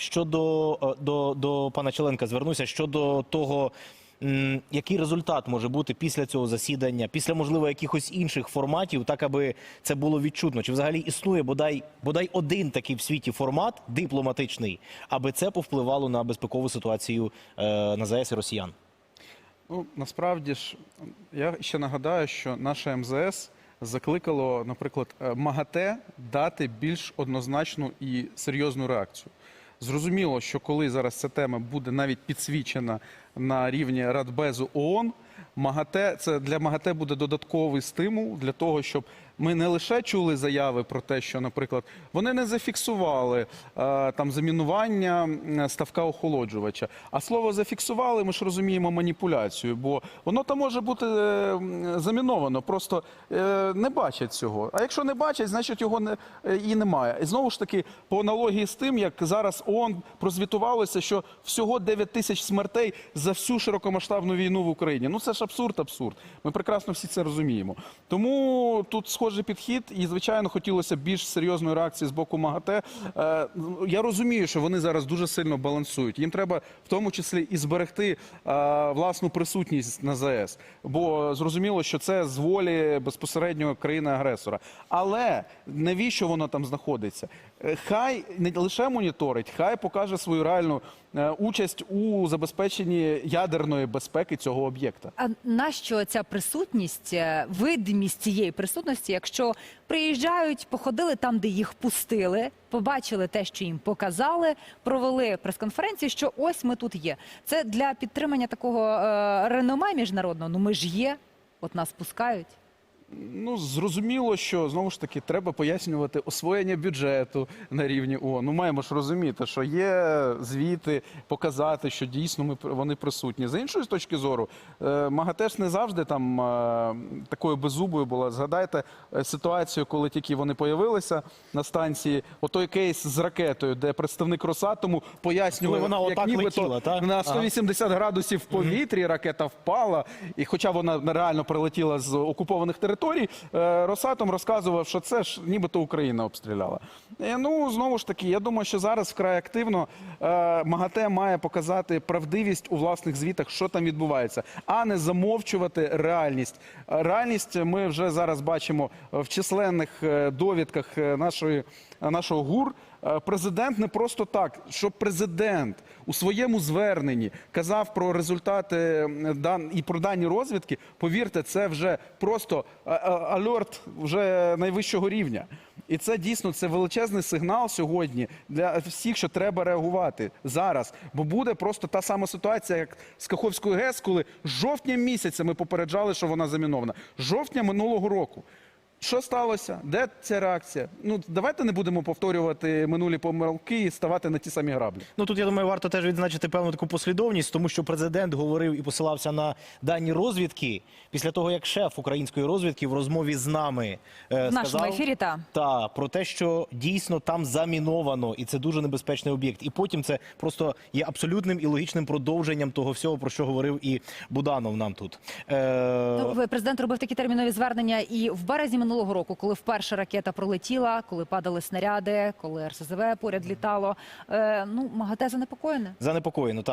щодо е, до, до пана Челенка звернуся щодо того. Який результат може бути після цього засідання, після можливо якихось інших форматів, так аби це було відчутно? Чи взагалі існує бодай бодай один такий в світі формат дипломатичний, аби це повпливало на безпекову ситуацію е, на ЗАЕС і росіян? Ну, насправді ж, я ще нагадаю, що наше МЗС закликало, наприклад, е, МАГАТЕ дати більш однозначну і серйозну реакцію. Зрозуміло, що коли зараз ця тема буде навіть підсвічена на рівні Радбезу ООН, МАГАТЕ це для МАГАТЕ буде додатковий стимул для того, щоб ми не лише чули заяви про те, що, наприклад, вони не зафіксували е, там замінування ставка охолоджувача. А слово зафіксували, ми ж розуміємо маніпуляцію, бо воно там може бути е, заміновано, просто е, не бачать цього. А якщо не бачать, значить його не і немає. І знову ж таки, по аналогії з тим, як зараз ООН прозвітувалося, що всього 9 тисяч смертей за всю широкомасштабну війну в Україні. Ну це ж абсурд, абсурд. Ми прекрасно всі це розуміємо. Тому тут схожий підхід, і звичайно хотілося більш серйозної реакції з боку МАГАТЕ. Е, Я розумію, що вони зараз дуже сильно балансують. Їм треба в тому числі і зберегти е, власну присутність на ЗАЕС, бо зрозуміло, що це з волі безпосередньо країни-агресора. Але навіщо воно там знаходиться? Е, Хай не лише моніторить, хай покаже свою реальну участь у забезпеченні ядерної безпеки цього об'єкта. А нащо ця присутність, видимість цієї присутності, якщо приїжджають, походили там, де їх пустили, побачили те, що їм показали, провели прес-конференцію, що ось ми тут є. Це для підтримання такого е, реноме міжнародного. Ну ми ж є, от нас пускають. Ну, зрозуміло, що знову ж таки треба пояснювати освоєння бюджету на рівні ООН. Ну, маємо ж розуміти, що є звіти, показати, що дійсно ми вони присутні. З іншої точки зору, е, МАГАТЕ ж не завжди там е, такою беззубою була. Згадайте е, ситуацію, коли тільки вони появилися на станції. Отой кейс з ракетою, де представник Росатому пояснював, вона як отак нібито летіла, так? на Ага. 180 градусів в повітрі ракета впала, і хоча вона реально прилетіла з окупованих територій, е, Росатом розказував, що це ж нібито Україна обстріляла. Е, Ну знову ж таки, я думаю, що зараз вкрай активно е, МАГАТЕ має показати правдивість у власних звітах, що там відбувається, а не замовчувати реальність. Реальність ми вже зараз бачимо в численних довідках нашої нашого ГУР. Е, Президент не просто так, що президент у своєму зверненні казав про результати дан і про дані розвідки. Повірте, це вже просто е, е, альорт вже найвищого рівня. І це дійсно це величезний сигнал сьогодні для всіх, що треба реагувати зараз. Бо буде просто та сама ситуація, як з Каховською ГЕС, коли жовтня місяця ми попереджали, що вона замінована. Жовтня минулого року. Що сталося? Де ця реакція? Ну давайте не будемо повторювати минулі помилки і ставати на ті самі граблі. Ну тут я думаю, варто теж відзначити певну таку послідовність, тому що президент говорив і посилався на дані розвідки після того, як шеф української розвідки в розмові з нами е, В нашому сказав, ефірі та та про те, що дійсно там заміновано, і це дуже небезпечний об'єкт. І потім це просто є абсолютним і логічним продовженням того всього, про що говорив і Буданов нам тут. Е, Ну, президент робив такі термінові звернення і в березні минулого року, коли вперше ракета пролетіла, коли падали снаряди, коли РСЗВ поряд літало. Е, ну, МАГАТЕ занепокоєне. Занепокоєно, так.